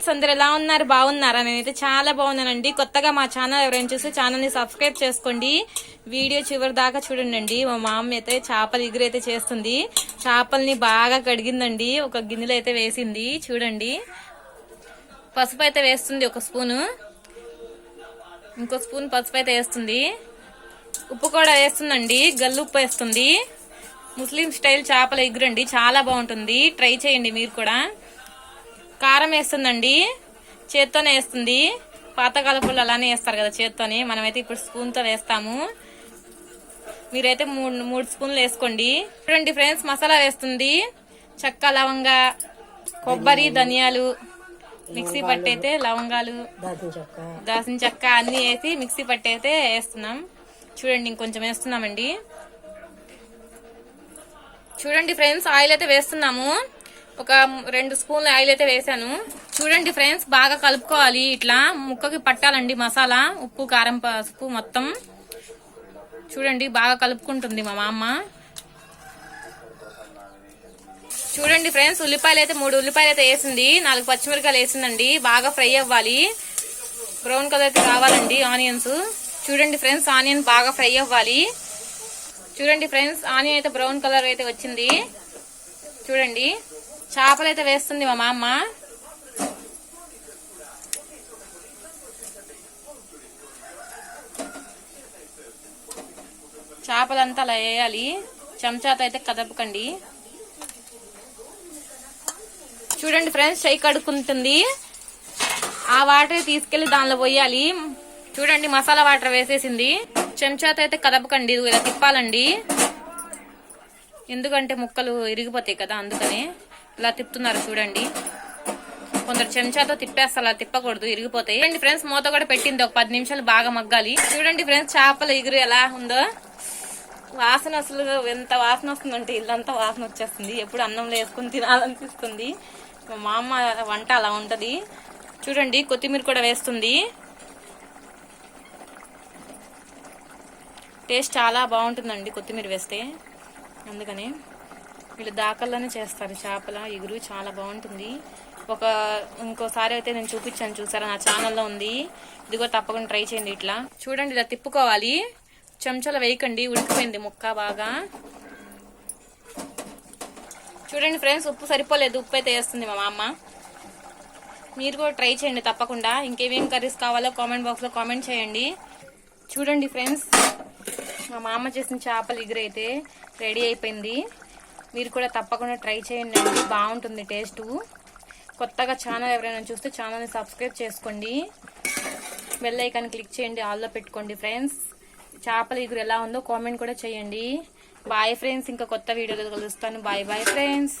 Friends అందరు ఎలా ఉన్నారు? బాగున్నారా? నేనైతే చాలా బాగున్నానండి. కొత్తగా మా ఛానల్ ఎవరైనా చూస్తే ఛానల్ని సబ్స్క్రైబ్ చేసుకోండి. వీడియో చివరి దాకా చూడండి మా మామ అయితే చేపలు ఎగురైతే చేస్తుంది. చేపల్ని బాగా కడిగిందండి. ఒక గిన్నెలో అయితే వేసింది. చూడండి. పసుపు అయితే వేస్తుంది ఒక స్పూను. ఇంకో స్పూన్ పసుపు అయితే వేస్తుంది. ఉప్పు కూడా వేస్తుందండి. గల్లు ఉప్పు వేస్తుంది. ముస్లిం స్టైల్ చేపల ఎగురండి చాలా బాగుంటుంది. ట్రై చేయండి మీరు కూడా. కారం వేస్తుందండి. చేత్తోనే వేస్తుంది. పాతకాలపులు అలానే వేస్తారు కదా చేత్తోనే. మనమైతే ఇప్పుడు స్పూన్తో వేస్తాము. మీరైతే మూడు మూడు స్పూన్లు వేసుకోండి. చూడండి ఫ్రెండ్స్ మసాలా వేస్తుంది. చెక్క లవంగ కొబ్బరి ధనియాలు మిక్సీ పట్టయితే లవంగాలు చెక్క దాసిన చెక్క అన్ని వేసి మిక్సీ పట్టయితే వేస్తున్నాం. చూడండి ఇంకొంచెం వేస్తున్నామండి. చూడండి ఫ్రెండ్స్ ఆయిల్ అయితే వేస్తున్నాము. ఒక రెండు స్పూన్ల ఆయిల్ అయితే వేసాను. చూడండి ఫ్రెండ్స్ బాగా కలుపుకోవాలి. ఇట్లా ముక్కకి పట్టాలండి మసాలా ఉప్పు కారం పసుపు మొత్తం. చూడండి బాగా కలుపుకుంటుంది మా మామ. చూడండి ఫ్రెండ్స్ ఉల్లిపాయలు అయితే మూడు ఉల్లిపాయలు అయితే వేసింది. నాలుగు పచ్చిమిరకాయలు వేసిందండి. బాగా ఫ్రై అవ్వాలి. బ్రౌన్ కలర్ అయితే కావాలండి ఆనియన్స్. చూడండి ఫ్రెండ్స్ ఆనియన్ బాగా ఫ్రై అవ్వాలి. చూడండి ఫ్రెండ్స్ ఆనియన్ అయితే బ్రౌన్ కలర్ అయితే వచ్చింది. చూడండి. చేపలైతే వేస్తుంది మా మామ. చేపలంతా అలా వేయాలి. చెంచాతో అయితే కదపకండి. చూడండి ఫ్రెండ్స్ చెయ్యి కడుక్కుంటుంది. ఆ వాటర్ తీసుకెళ్ళి దానిలో పోయాలి. చూడండి మసాలా వాటర్ వేసేసింది. చెంచాతో అయితే కదపకండి ఇలా తిప్పాలండి. ఎందుకంటే ముక్కలు ఇరిగిపోతాయి కదా అందుకని. ఇలా తిప్పుతున్నారు చూడండి. కొందరు చెంచాతో తిప్పేస్తా అలా తిప్పకూడదు ఇరిగిపోతాయి. అండి ఫ్రెండ్స్ మూత కూడా పెట్టింది. ఒక పది నిమిషాలు బాగా మగ్గాలి. చూడండి ఫ్రెండ్స్ చేపల ఎగురు ఎలా ఉందో. వాసన అసలు ఎంత వాసన వస్తుందంటే ఇల్లంతా వాసన వచ్చేస్తుంది. ఎప్పుడు అన్నంలో వేసుకుని తినాలనిపిస్తుంది. మా అమ్మ వంట అలా ఉంటుంది. చూడండి కొత్తిమీర కూడా వేస్తుంది. టేస్ట్ చాలా బాగుంటుందండి కొత్తిమీర వేస్తే. అందుకని వీళ్ళు దాకల్లోనే చేస్తారు. చేపల ఎగురు చాలా బాగుంటుంది. ఒక ఇంకోసారి అయితే నేను చూపించాను చూసారా? నా ఛానల్లో ఉంది. ఇది కూడా తప్పకుండా ట్రై చేయండి ఇట్లా. చూడండి ఇలా తిప్పుకోవాలి. చెంచాలు వేయకండి. ఉడికిపోయింది ముక్క బాగా. చూడండి ఫ్రెండ్స్ ఉప్పు సరిపోలేదు. ఉప్పు అయితే వేస్తుంది మా అమ్మ. మీరు కూడా ట్రై చేయండి తప్పకుండా. ఇంకేమేం కర్రీస్ కావాలో కామెంట్ బాక్స్లో కామెంట్ చేయండి. చూడండి ఫ్రెండ్స్ మా మామ చేసిన చేపలు ఎగురైతే రెడీ అయిపోయింది. మీరు కూడా తప్పకుండా ట్రై చేయండి అండి. బాగుంటుంది టేస్ట్. కొత్తగా ఛానల్ ఎవరైనా చూస్తే ఛానల్ని సబ్స్క్రైబ్ చేసుకోండి. బెల్ ఐకాన్ క్లిక్ చేయండి ఆల్లో పెట్టుకోండి ఫ్రెండ్స్. చేపల ఇగురు ఎలా ఉందో కామెంట్ కూడా చేయండి. బాయ్ ఫ్రెండ్స్ ఇంకా కొత్త వీడియోలో కలుస్తాను. Bye bye friends.